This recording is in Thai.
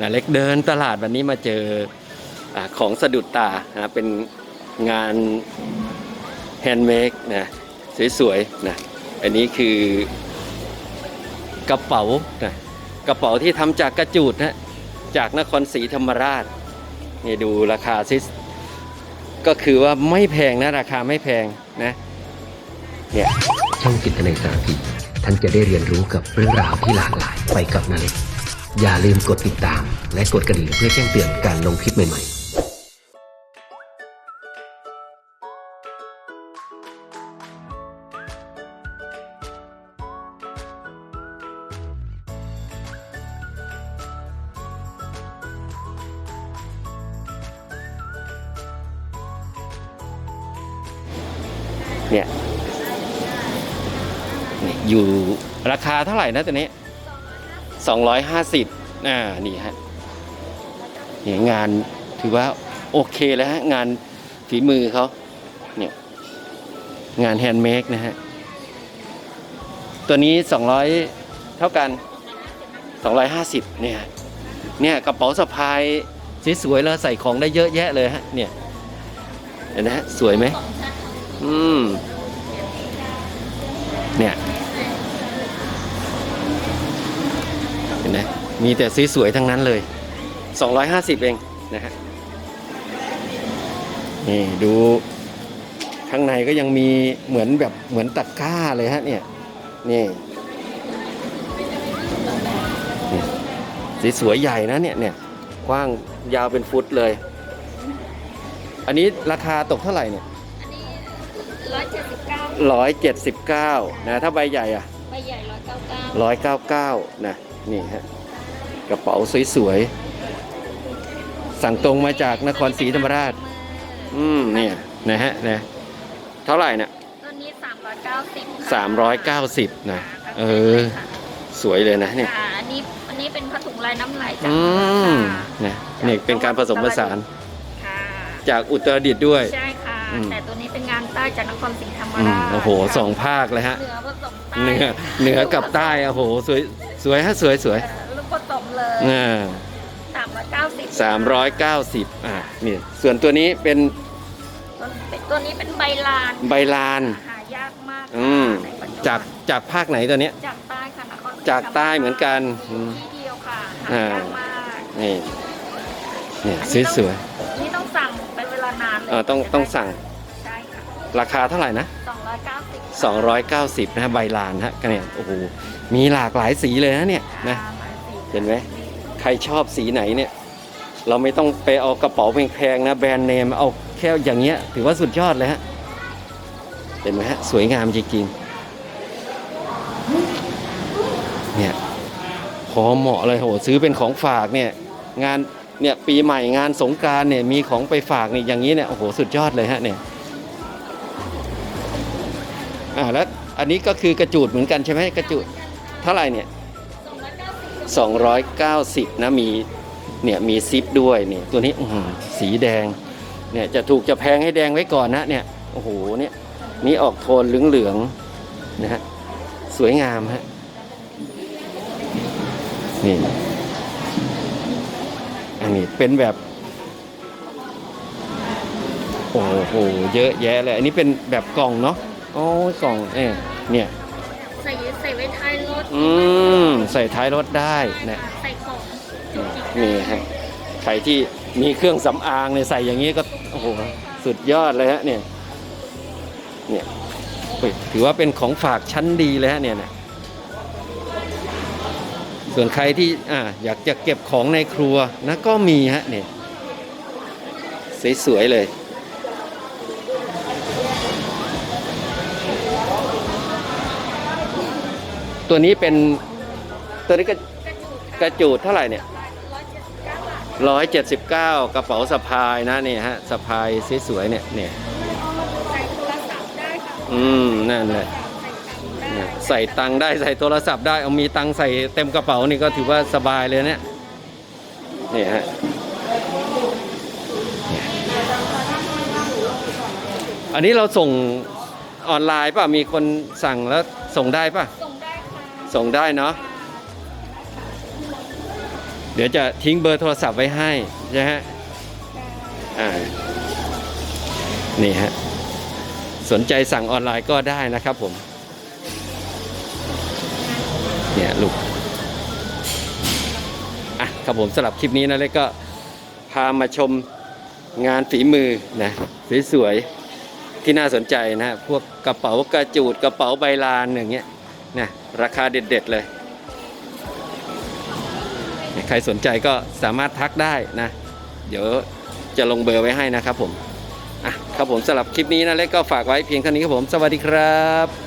นะเล็กเดินตลาดวันนี้มาเจออของสะดุดตานะเป็นงานแฮนด์เมดนะสวยๆนะอันนี้คือกระเป๋านะกระเป๋าที่ทำจากกระจูดนะจากนครศรีธรรมราชนี่ดูราคาซิก็คือว่าไม่แพงนะราคาไม่แพงนะเนี่ยช่องจิตนาสารพีท่านจะได้เรียนรู้กับเรื่องราวที่หลากหลายไปกับนาเล็ก อย่าลืมกดติดตาม และกดกระดิ่งเพื่อแจ้งเตือนการลงคลิปใหม่ๆเนี่ยนี่อยู่ราคาเท่าไหร่นะตัวนี้ส อ่านี่ฮะเนี่ยงานถือว่าโอเคแล้วฮะงานฝีมือเขาเนี่ยงานแฮนด์เมดนะฮะ ตัวนี้สองร้อยเท่ากันสองร้อยห้าสิบเนี่ยเนี่ยกระเป๋าสะพายสวยๆแล้วใส่ของได้เยอะแยะเลยฮะเนี่ยเห็นไหมสวยไหมอืมเนี่ย มมีแต่สวยๆทั้งนั้นเลย 250 เองนะฮะนี่ดูข้างในก็ยังมีเหมือนแบบเหมือนตะกร้าเลยฮะเนี่ยนี่นี่สีสวยใหญ่นะเนี่ยเนี่ยกว้างยาวเป็นฟุตเลย อันนี้ราคาตกเท่าไหร่เนี่ยร้อยเจ็ดสิบเก้าร้อยเจ็ดสิบเก้านะถ้าใบใหญ่อะใบใหญ่ร้อยเก้าเก้าร้อยเก้าเก้านะนี่ฮะ กระเป๋าสวยๆ สั่งตรงมาจากนครศรีธรรมราช อืมเนี่ยนะฮะนะเท่าไหร่เนี่ยตัวนี้สามร้อยเก้าสิบสามร้อยเก้าสิบนะ เออ สวยเลยนะเนี่ยค่ะอันนี้อันนี้เป็นผ้าถุงลายน้ำไหลจากอืมค่ะนะนี่เป็นการผสมผสานค่ะจากอุตรดิตถ์ด้วย ใช่ค่ะอืมแต่ตัวนี้เป็นงานใต้จากนครศรีธรรมอืมราช โอ้โหสองภาคเลยฮะ เหนือผสมใต้เหนือเหนือกับใต้ โอ้โห สวย สวยฮะ สวยสวย เออลูกผสมเลยอ่าสามร้อยเก้าสิบสามร้อยเก้าสิบอ่านี่ส่วนตัวนี้เป็นตัวนี้เป็นใบลานใบลานหายากมากอืมในปัจจุบันจากจากภาคไหนตัวเนี้ยจากใต้ค่ะนครศรีจากใต้เหมือนกันอืมที่เดียวค่ะหายากมากนี่เนี่ยสวยนี่ต้องสั่งเป็นเวลานานเลยๆเออต้องต้องสั่งใช่ค่ะราคาเท่าไหร่นะสองร้อยเก้าสิบ290นะฮะใบลานฮะก็เนี่ยโอ้โหมีหลากหลายสีเลยนะเนี่ยนะ เห็นไหมใครชอบสีไหนเนี่ย เราไม่ต้องไปเอากระเป๋าแพงๆนะแบรนด์เนมเอาแค่อย่างเงี้ย ถือว่าสุดยอดเลยฮะเห็นไหมฮะสวยงามจริงๆเนี่ยพอเหมาะเลยโหซื้อเป็นของฝากเนี่ยงานเนี่ยปีใหม่งานสงการเนี่ยมีของไปฝากเนี่ยอย่างนี้เนี่ยโอ้โหสุดยอดเลยฮะเนี่ยอ่าแล้วอันนี้ก็คือกระจูดเหมือนกันใช่ไหมกระจูดเท่าไหร่เนี่ย 290 นะมีเนี่ยมีซิปด้วยเนี่ยตัวนี้สีแดงเนี่ยจะถูกจะแพงให้แดงไว้ก่อนนะเนี่ยโอ้โหเนี่ยนี่ออกโทนเหลืองๆนะฮะสวยงามฮะนี่อันนี้เป็นแบบ โอ้โหเยอะแยะเลยอันนี้เป็นแบบกล่องเนาะโอ้กล่องเอ้เนี่ย ใส่ใส่ไว้ท้ายรถอืมใส่ท้ายรถได้นะใส่ของจุกจิกนี่ฮะใครที่มีเครื่องสำอางเนี่ยใส่อย่างนี้ก็โอ้โหสุดยอดเลยฮะเนี่ยเนี่ยเฮ้ยถือว่าเป็นของฝากชั้นดีเลยฮะเนี่ยนะส่วนใครที่อ่าอยากจะเก็บของในครัวนะก็มีฮะเนี่ยสวยๆเลย ตัวนี้เป็นตัวนี้ก็กระจูดกระจูดเท่าไหร่เนี่ยร้อยเจ็ดสิบเก้ากระเป๋าสะพายนะนี่ฮะสะพายสวยๆเนี่ยเนี่ยอืมนั่นแหละใส่ตังได้เนี่ยใส่ตังค์ได้ใส่โทรศัพท์ได้เอามีตังค์ใส่เต็มกระเป๋านี่ก็ถือว่าสบายเลยเนี่ยนี่ฮะอันนี้เราส่งออนไลน์ป่ะมีคนสั่งแล้วส่งได้ป่ะ ส่งได้เนาะเดี๋ยวจะทิ้งเบอร์โทรศัพท์ไว้ให้นะฮะอ่านี่ฮะสนใจสั่งออนไลน์ก็ได้นะครับผมเนี่ยลูกอะครับผมสำหรับคลิปนี้นะเล็กก็พามาชมงานฝีมือนะสวยๆที่น่าสนใจนะพวกกระเป๋ากระจูดกระเป๋าใบลานอย่างเงี้ย นะราคาเด็ดๆเลย ใครสนใจก็สามารถทักได้นะ เดี๋ยวจะลงเบอร์ไว้ให้นะครับผมอะครับผมสำหรับคลิปนี้นะเล็กก็ฝากไว้เพียงเท่านี้ครับผม สวัสดีครับ